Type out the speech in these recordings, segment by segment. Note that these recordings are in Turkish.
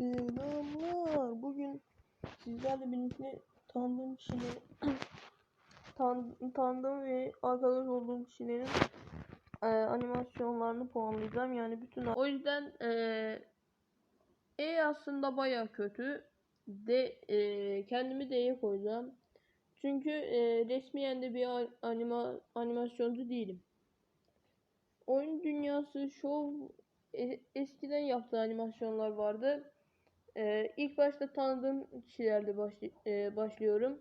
Selamlar. Bugün sizlerle birlikte tanıdığım kişileri tan tanıdığım ve arkadaş olduğum kişilerin e, animasyonlarını puanlayacağım. Yani bütün o yüzden e, E aslında baya kötü. D e, kendimi D'ye koyacağım. Çünkü e, resmiyen de bir anima animasyoncu değilim. Oyun dünyası şov e- eskiden yaptığı animasyonlar vardı. Ee, ilk başta tanıdığım kişilerde başlı- e, başlıyorum.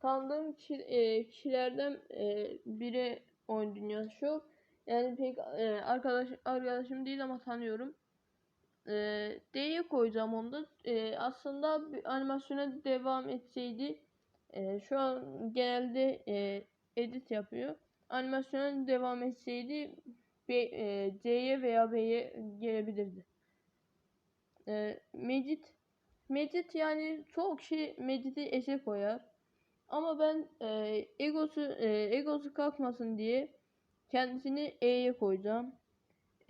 Tanıdığım kişi, e, kişilerden e, biri Oyun Dünyası Show. Yani pek e, arkadaş arkadaşım değil ama tanıyorum. E, D'ye koyacağım onu da. E, aslında animasyona devam etseydi e, şu an genelde e, edit yapıyor. Animasyona devam etseydi B, e, C'ye veya B'ye gelebilirdi. E, Mecit Mecit yani çoğu kişi Mecit'i S'e koyar. Ama ben e, egosu e, egosu kalkmasın diye kendisini E'ye koyacağım.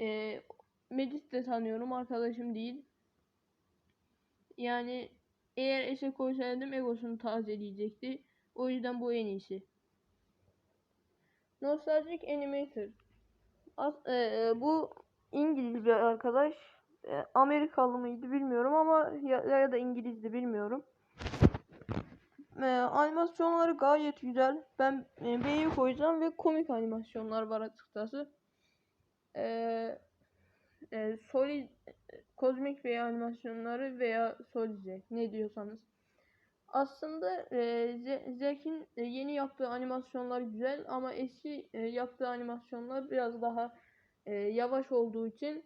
E, Mecit de tanıyorum arkadaşım değil. Yani eğer S'e koysaydım egosunu tazeleyecekti. O yüzden bu en iyisi. Nostalgic Animator. As- e, e, bu İngiliz bir arkadaş. E, Amerikalı mıydı bilmiyorum ama ya, ya da İngilizdi bilmiyorum. E, animasyonları gayet güzel. Ben e, B'ye koyacağım ve komik animasyonlar var açıkçası. E, e, Solid, kozmik veya animasyonları veya Solize ne diyorsanız. Aslında e, Ze- Zek'in e, yeni yaptığı animasyonlar güzel ama eski e, yaptığı animasyonlar biraz daha e, yavaş olduğu için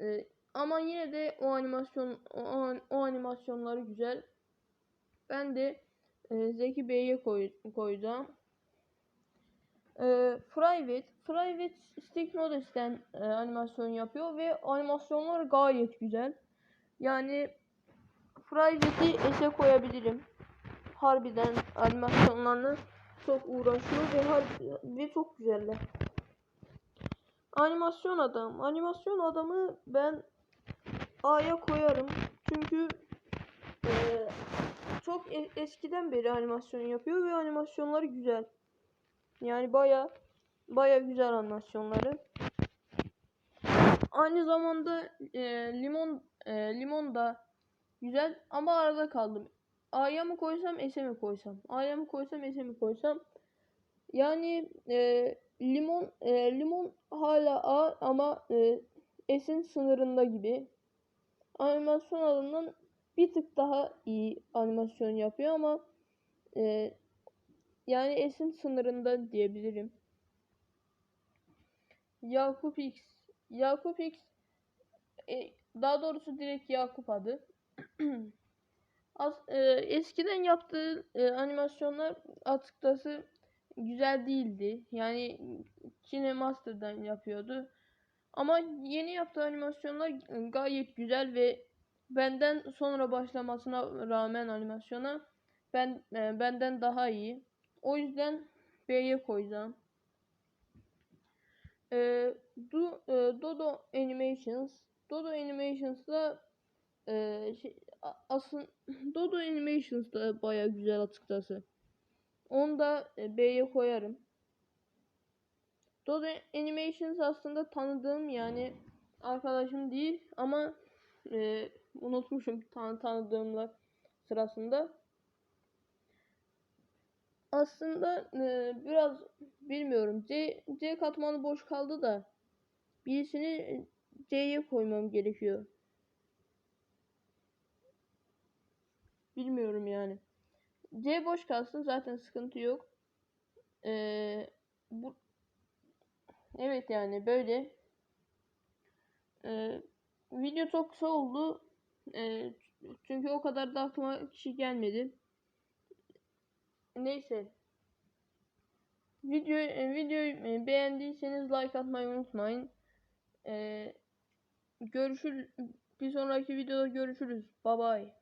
e, ama yine de o animasyon o, o animasyonları güzel. Ben de e, Zeki Bey'e koy, koyacağım. E, Private Private Stick Models'ten e, animasyon yapıyor ve animasyonlar gayet güzel. Yani Private'i S'e koyabilirim harbiden animasyonlarını çok uğraşıyor ve har- ve çok güzeller. Animasyon adam. Animasyon adamı ben A'ya koyarım. Çünkü eee, çok e- eskiden beri animasyon yapıyor ve animasyonları güzel. Yani baya baya güzel animasyonları. Aynı zamanda eee, limon eee, limon da güzel ama arada kaldım. A'ya mı koysam S'e mi koysam? A'ya mı koysam S'e mi koysam? Yani e, limon e, limon hala A ama e, S'in sınırında gibi. Animasyon alanından bir tık daha iyi animasyon yapıyor ama e, yani S'in sınırında diyebilirim. Yakup X. Yakup X e, daha doğrusu direkt Yakup adı. As, e, eskiden yaptığı e, animasyonlar açıkçası güzel değildi. Yani KineMaster'dan yapıyordu. Ama yeni yaptığı animasyonlar gayet güzel ve benden sonra başlamasına rağmen animasyona ben e, benden daha iyi. O yüzden B'ye koyacağım. E, Do, e, Dodo Animations Dodo Animations'da e, şey, a- asıl Dodo Animations da baya güzel açıkçası. Onu da e, B'ye koyarım. Dodo Animations aslında tanıdığım yani arkadaşım değil ama e, unutmuşum tan tanıdığımlar sırasında. Aslında e, biraz bilmiyorum. C, C katmanı boş kaldı da birisini e, C'ye koymam gerekiyor. Bilmiyorum yani. C boş kalsın zaten sıkıntı yok. Ee, bu evet yani böyle. Ee, video çok kısa oldu. Ee, çünkü o kadar da aklıma kişi gelmedi. Neyse. Video videoyu e, beğendiyseniz like atmayı unutmayın. Ee, görüşür bir sonraki videoda görüşürüz. Bye bye.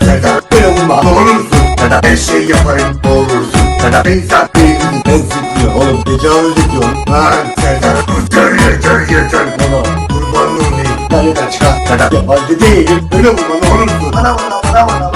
Her yaparım olursun sana insan değilim Ben sikmiyor oğlum zekalı dikiyorum Lan sana Yeter yeter yeter Bana kurban olayım Ben yeter çıkar sana Yabancı değilim. Öyle vurmanı onursun Bana bana bana bana